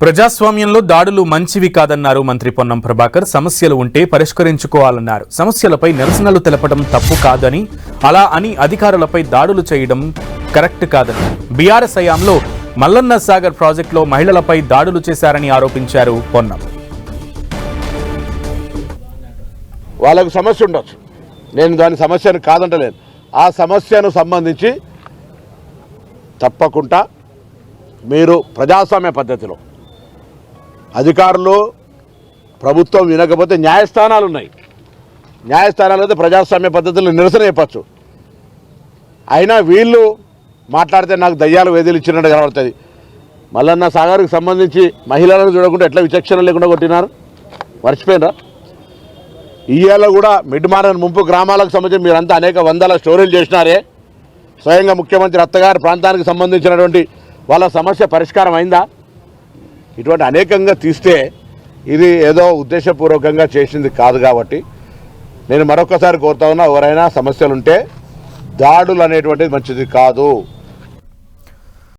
ప్రజాస్వామ్యంలో దాడులు మంచివి కాదన్నారు మంత్రి పొన్నం ప్రభాకర్. సమస్యలు ఉంటే పరిష్కరించుకోవాలన్నారు. సమస్యలపై నిరసనలు తెలపడం తప్పు కాదని అలా అని అధికారులపై దాడులు చేయడం కరెక్ట్ కాదని. బీఆర్ఎస్ హయాంలో మల్లన్న సాగర్ ప్రాజెక్టులో మహిళలపై దాడులు చేశారని ఆరోపించారు పొన్నం. వాళ్ళకు సమస్య ఉండొచ్చు. నేను దాని సమస్యను కాదంటలేను ఆ సమస్యను సంబంధించి తప్పకుండా మీరు ప్రజాస్వామ్య పద్ధతిలో అధికారులు ప్రభుత్వం వినకపోతే న్యాయస్థానాలు ఉన్నాయి న్యాయస్థానాలు అయితే ప్రజాస్వామ్య పద్ధతులు నిరసన చెప్పచ్చు. అయినా వీళ్ళు మాట్లాడితే నాకు దయ్యాలు వేదిలు ఇచ్చినట్టు కనబడుతుంది. మల్లన్న సాగర్కి సంబంధించి మహిళలను చూడకుండా ఎట్లా విచక్షణ లేకుండా కొట్టినారు? మర్చిపోయినరా? ఇయ్యాల కూడా మిడ్మారన్ ముంపు గ్రామాలకు సంబంధించి మీరంతా అనేక వందల స్టోరీలు చేసినారే. స్వయంగా ముఖ్యమంత్రి అత్తగారి ప్రాంతానికి సంబంధించినటువంటి వాళ్ళ సమస్య పరిష్కారం అయిందా? ఇటువంటి అనేకంగా తీస్తే ఇది ఏదో ఉద్దేశపూర్వకంగా చేసింది కాదు కాబట్టి నేను మరొకసారి కోరుతా ఉన్నా ఎవరైనా సమస్యలుంటే దాడులు అనేటువంటిది మంచిది కాదు.